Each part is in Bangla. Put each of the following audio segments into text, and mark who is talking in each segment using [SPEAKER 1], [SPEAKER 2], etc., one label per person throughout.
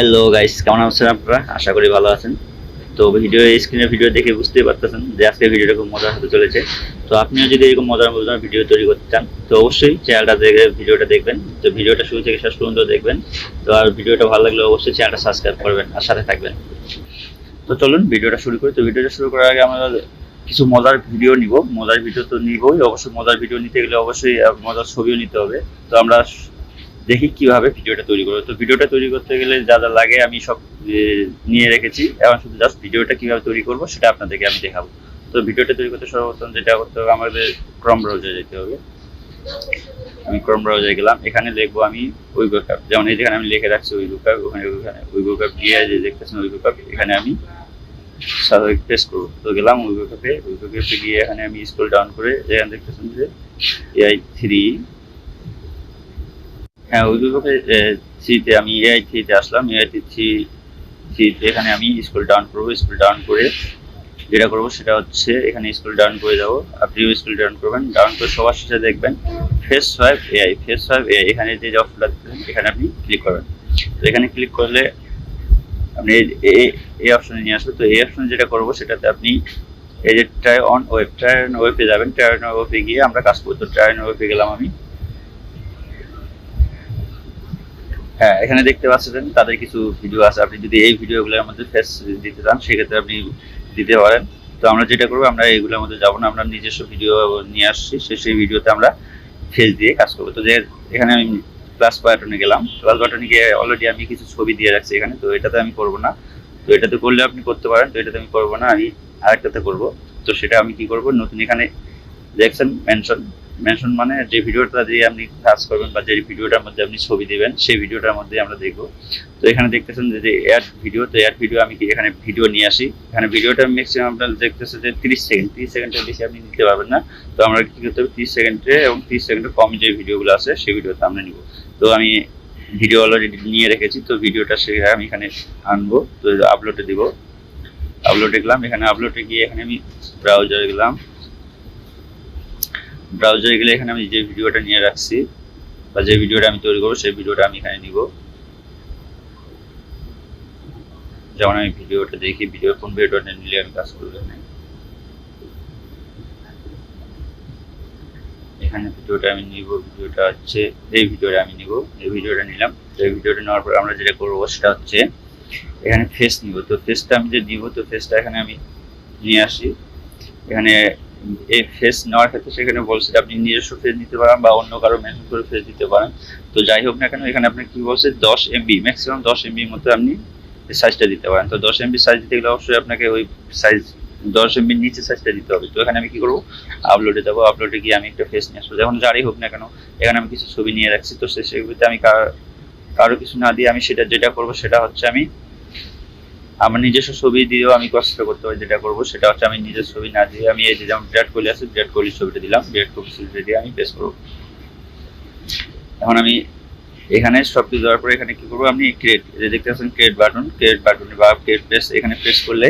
[SPEAKER 1] হ্যালো গাইস কেমন আছেন আপনারা? আশা করি ভালো আছেন। তো ভিডিও স্ক্রিনে ভিডিও দেখে বুঝতেই পারতেছেন যে আজকে ভিডিওটা খুব মজার হতে চলেছে। তো আপনিও যদি এরকম মজার মজার ভিডিও তৈরি করতে চান, তো অবশ্যই চ্যানেলটা দেখে ভিডিওটা দেখবেন। তো ভিডিওটা শুরু থেকে শেষ পর্যন্ত দেখবেন। তো আর ভিডিওটা ভালো লাগলে অবশ্যই চ্যানেলটা সাবস্ক্রাইব করবেন আর সাথে থাকবেন। তো চলুন ভিডিওটা শুরু করি। তো ভিডিওটা শুরু করার আগে আমরা কিছু মজার ভিডিও নিব। মজার ভিডিও তো নিবই। অবশ্যই মজার ভিডিও নিতে গেলে অবশ্যই মজার ছবিও নিতে হবে। তো আমরা দেখি কীভাবে ভিডিওটা তৈরি করব। তো ভিডিওটা তৈরি করতে গেলে যা যা লাগে আমি সব নিয়ে রেখেছি। এখন শুধু জাস্ট ভিডিওটা কীভাবে তৈরি করব সেটা আপনাদেরকে আমি দেখাবো। তো ভিডিওটা তৈরি করতে সর্বপ্রথম যেটা করতে হবে, আমাদের ক্রম ব্রাউজারে যেতে হবে। আমি ক্রম ব্রাউজারে গেলাম। এখানে লিখব আমি ওই বুকআপ যেমন এই যেখানে আমি লিখে রাখছি ওই বুকআপ ওখানে ওখানে ওই বুকআপ গিয়ে যে দেখতেছেন ওই বুকআপ এখানে আমি স্বাভাবিক প্রেস করব। তো গেলাম ওই বুকআপে ওই বুকআপে গিয়ে এখানে আমি স্ক্রল ডাউন করে এখানে দেখতেছেন যে এআই থ্রি হ্যাঁ গ্রুপে থ্রিতে আমি এআই থ্রিতে আসলাম। এআই থ্রি থ্রিতে এখানে আমি স্কুল ডাউন করব স্কুল ডাউন করে যেটা করব সেটা হচ্ছে এখানে স্কুল ডাউন করে যাব। আপনিও স্কুল ডাউন করবেন ডাউন করে সবার শেষে দেখবেন face swap AI face swap AI এখানে যে অপশনটা এখানে আপনি ক্লিক করবেন। তো এখানে ক্লিক করলে আপনি এই- অপশনে নিয়ে আসবে। তো এই অপশনে যেটা করব সেটাতে আপনি এই যে try on web try on ওয়েবে যাবেন। ট্রাই অন ওয়েবে গিয়ে আমরা কাজ করব। তো ট্রাই অন ওয়েবে গেলাম আমি। হ্যাঁ এখানে দেখতে পাচ্ছেন তাদের কিছু ভিডিও আছে। আপনি যদি এই ভিডিওগুলোর মধ্যে ফেস দিতে চান, সেক্ষেত্রে আপনি দিতে পারেন। তো আমরা যেটা করব, আমরা এইগুলোর মধ্যে যাব না, আমরা নিজস্ব ভিডিও নিয়ে আসছি। সে সেই ভিডিওতে আমরা ফেস দিয়ে কাজ করব। তো যে এখানে আমি প্লাস বাটনে গেলাম। প্লাস বাটনে গিয়ে অলরেডি আমি কিছু ছবি দিয়ে রাখছি এখানে। তো এটাতে আমি করব না। তো এটাতে করলে আপনি করতে পারেন। তো এটাতে আমি করব না, আমি আরেকটাতে করব। তো সেটা আমি কি করব? নতুন এখানে দেখছেন মেনশন মেনশন মানে যে ভিডিওটা দিয়ে আপনি কাজ করবেন বা যে ভিডিওটার মধ্যে আপনি ছবি দিবেন, সেই ভিডিওটার মধ্যে আমরা দেখব। তো এখানে দেখতেছেন যে অ্যাড ভিডিও তো অ্যাড ভিডিও আমি এখানে ভিডিও নিয়ে আসি? এখানে ভিডিওটা ম্যাক্সিমাম আপনার দেখতেছে যে তিরিশ সেকেন্ড তিরিশ সেকেন্ডের বেশি আপনি নিতে পারবেন না। তো আমরা কি করতে হবে? তিরিশ সেকেন্ডে এবং তিরিশ সেকেন্ডের কম যে ভিডিওগুলো আছে, সেই ভিডিওতে আমরা নিব। তো আমি ভিডিও অলরেডি নিয়ে রেখেছি, তো ভিডিওটা সে আমি এখানে আনব, তো আপলোডে দিব। আপলোডে গেলাম, এখানে আপলোডে গিয়ে এখানে আমি ব্রাউজারে গেলাম। ব্রাউজারে গেলে এখানে আমি যে ভিডিওটা নিয়ে রাখছি বা যে ভিডিওটা আমি তৈরি করব, সেই ভিডিওটা আমি এখানে নিব। যেমন আমি ভিডিওটা দেখি ভিডিও কোন ভিডিওটা নিলে আমি কাজ করব এখানে। ভিডিওটা আমি নিব ভিডিওটা হচ্ছে, এই ভিডিওটা আমি নিব, এই ভিডিওটা নিলাম। তো এই ভিডিওটা নেওয়ার পর আমরা যেটা করব, সেটা হচ্ছে এখানে ফেস নিব। তো ফেসটা আমি যে নিব, তো ফেসটা এখানে আমি নিয়ে আসি। এখানে এই ফেস নেওয়ার ক্ষেত্রে সেখানে বলছে যে আপনি নিজস্ব ফেস নিতে পারেন বা অন্য কারও মেনশন করে ফেস দিতে পারেন। তো যাই হোক না কেন, এখানে আপনি কি বলছে? দশ এমবি ম্যাক্সিমাম দশ এমবির মধ্যে আপনি সাইজটা দিতে পারেন। তো দশ এমবি সাইজ দিতে গেলে অবশ্যই আপনাকে ওই সাইজ দশ এমবির নিচে সাইজটা দিতে হবে। তো এখানে আমি কি করব? আপলোডে যাব। আপলোডে গিয়ে আমি একটা ফেস নিয়ে আসব। যেমন যারই হোক না কেন, এখানে আমি কিছু ছবি নিয়ে রাখছি। তো সেগুলিতে আমি কারও কিছু না দিয়ে আমি সেটা যেটা করব সেটা হচ্ছে আমি আমার নিজস্ব ছবি দিয়েও আমি কষ্ট করতে পারি যেটা করব, সেটা হচ্ছে আমি নিজের ছবি না দিয়ে আমি এই যে যেমন বিরাট কোহলি আছে, বিরাট কোহলির ছবিটা দিলাম, বিরাট কোহলি ছবিটা দিয়ে আমি পেস করব। এখন আমি এখানে সব কিছু দেওয়ার পরে এখানে কি করব? আমি ক্রিয়েট যে দেখতে পাচ্ছেন ক্রিয়েট বাটন ক্রিয়েট বাটন বা ক্রিয়েট প্রেস এখানে প্রেস করলে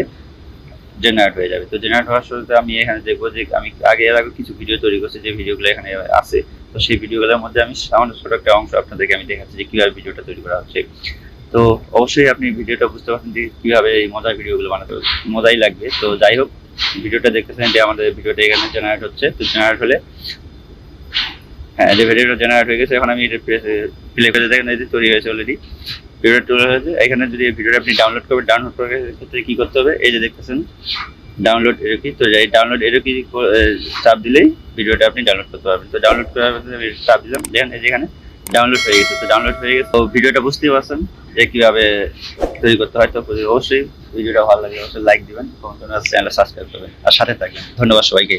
[SPEAKER 1] জেনারেট হয়ে যাবে। তো জেনারেট হওয়ার সাথে আমি এখানে দেখব যে আমি আগে এর আগে কিছু ভিডিও তৈরি করছি, যে ভিডিওগুলো এখানে আছে। তো সেই ভিডিওগুলোর মধ্যে আমি সামান্য ছোট একটা অংশ আপনাদেরকে আমি দেখাচ্ছি যে কীভাবে ভিডিওটা তৈরি করা হচ্ছে। তো অবশ্যই আপনি ভিডিওটা বুঝতে পারছেন যে কীভাবে এই মজার ভিডিওগুলো বানাতে মজাই লাগবে। তো যাই হোক, ভিডিওটা দেখতেছেন যে আমাদের ভিডিওটা এখানে জেনারেট হচ্ছে। তো জেনারেট হলে হ্যাঁ যে ভিডিওটা জেনারেট হয়ে গেছে, এখন আমি এটা প্লে করে দেখেন, এই যে তৈরি হয়েছে অলরেডি ভিডিওটা তৈরি হয়েছে। এখানে যদি ভিডিওটা আপনি ডাউনলোড করবেন ডাউনলোড করার ক্ষেত্রে কি করতে হবে? এই যে দেখতেছেন ডাউনলোড এরকি তো এই ডাউনলোড এরকি চাপ দিলেই ভিডিওটা আপনি ডাউনলোড করতে পারবেন। তো ডাউনলোড করার চাপ দিলাম। দেখেন এই যেখানে ডাউনলোড হয়ে গেছে, তো ডাউনলোড হয়ে গেছে। তো ভিডিওটা বুঝতেই পারছেন যে কীভাবে তৈরি করতে হয়, তো অবশ্যই ভিডিওটা ভালো লাগে অবশ্যই লাইক দিবেন করবেন চ্যানেলটা সাবস্ক্রাইব করবেন। আর সাথে থাকবেন। ধন্যবাদ সবাইকে।